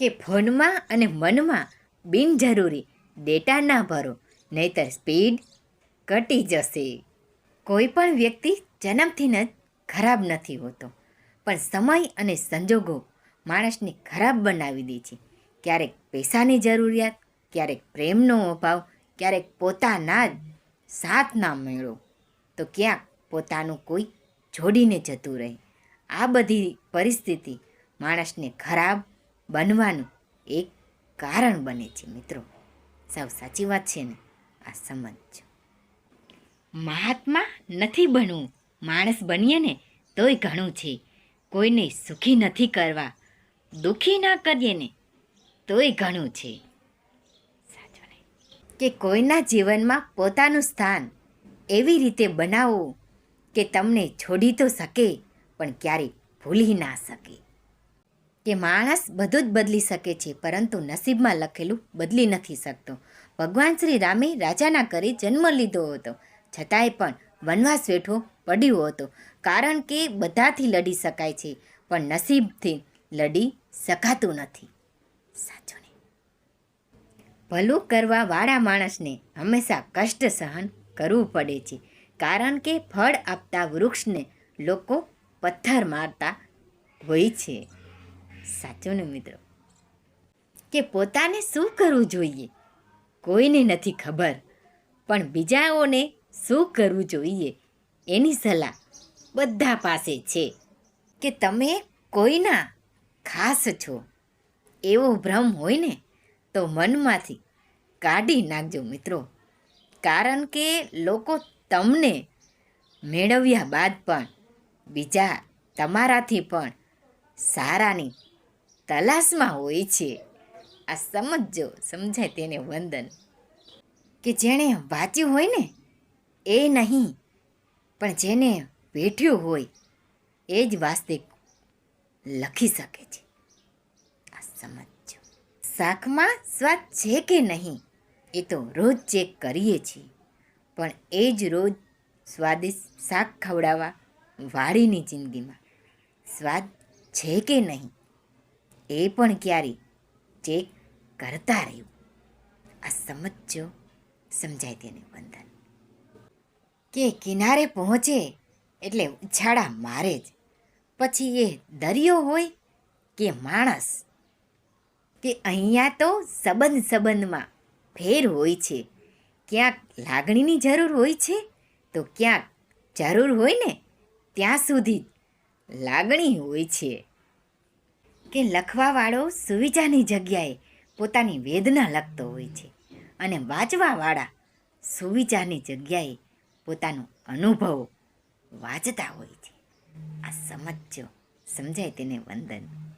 કે ફોનમાં અને મનમાં બિનજરૂરી ડેટા ના ભરો, નહીતર સ્પીડ ઘટી જશે. કોઈ પણ વ્યક્તિ જન્મથી જ ખરાબ નથી હોતો, પણ સમય અને સંજોગો માણસને ખરાબ બનાવી દે છે. ક્યારેક પૈસાની જરૂરિયાત, ક્યારેક પ્રેમનો અભાવ, ક્યારેક પોતાના જ સાથ ના મેળો. તો ક્યાંક પોતાનું કોઈ જોડીને જતું રહે. આ બધી પરિસ્થિતિ માણસને ખરાબ બનવાનું એક કારણ બને છે, મિત્રો. સાવ સાચી વાત છે ને, આ સમજો મહાત્મા નથી બનવું. માણસ બનીએ ને તોય ઘણું છે. કોઈને સુખી નથી કરવા. દુઃખી ના કરીએ ને તોય ઘણું છે. કે કોઈના જીવનમાં પોતાનું સ્થાન એવી રીતે બનાવો કે તમને છોડી તો શકે, પણ ક્યારેય ભૂલી ના શકે. કે માણસ બધું જ બદલી શકે છે, પરંતુ નસીબમાં લખેલું બદલી નથી શકતો. ભગવાન શ્રી રામે રાજાના ઘરે જન્મ લીધો હતો. છતાંય પણ વનવાસ વેઠો પડ્યો હતો, કારણ કે બધાથી લડી શકાય છે, પણ નસીબથી લડી શકાતું નથી. સાચું ભલું કરવા વાળા માણસને હંમેશા કષ્ટ સહન કરવું પડે છે, કારણ કે ફળ આપતા વૃક્ષને લોકો પથ્થર મારતા હોય છે. સાચું ને મિત્રો? કે પોતાને શું કરવું જોઈએ? કોઈને નથી ખબર, પણ બીજાઓને શું કરવું જોઈએ? એની સલાહ બધા પાસે છે. કે તમે કોઈના ખાસ છો, એવો ભ્રમ હોય ને, તો મનમાંથી કાઢી નાખજો મિત્રો. કારણ કે લોકો તમને મેળવ્યા બાદ પણ, બીજા તમારાથી પણ સારાની તલાશમાં હોય છે. આ સમજજો સમજાય તેને વંદન. કે જેણે વાંચ્યું હોય ને, એ નહીં, પણ જેને વેઠ્યું હોય, એ જ વાસ્તવિક લખી શકે છે. આ સમજજો શાકમાં સ્વાદ છે કે નહીં, એ તો રોજ ચેક કરીએ છીએ. પણ એ જ રોજ સ્વાદિષ્ટ શાક ખવડાવવા વાળીની જિંદગીમાં સ્વાદ છે કે નહીં એ પણ ક્યારે ચેક કરતા રહ્યું. આ સમજો સમજાય તેને બંધન કે કિનારે પહોંચે એટલે ઉછાળા મારે જ. પછી એ દરિયો હોય કે માણસ, કે અહીંયા તો સંબંધ સંબંધમાં ફેર હોય છે. ક્યાંક લાગણીની જરૂર હોય છે, તો ક્યાંક જરૂર હોય ને, ત્યાં સુધી જ લાગણી હોય છે. કે લખવાવાળો સુવિચારની જગ્યાએ પોતાની વેદના લખતો હોય છે અને વાંચવાવાળા સુવિચારની જગ્યાએ પોતાનો અનુભવ વાંચતા હોય છે. આ સમજો સમજાય તેને વંદન.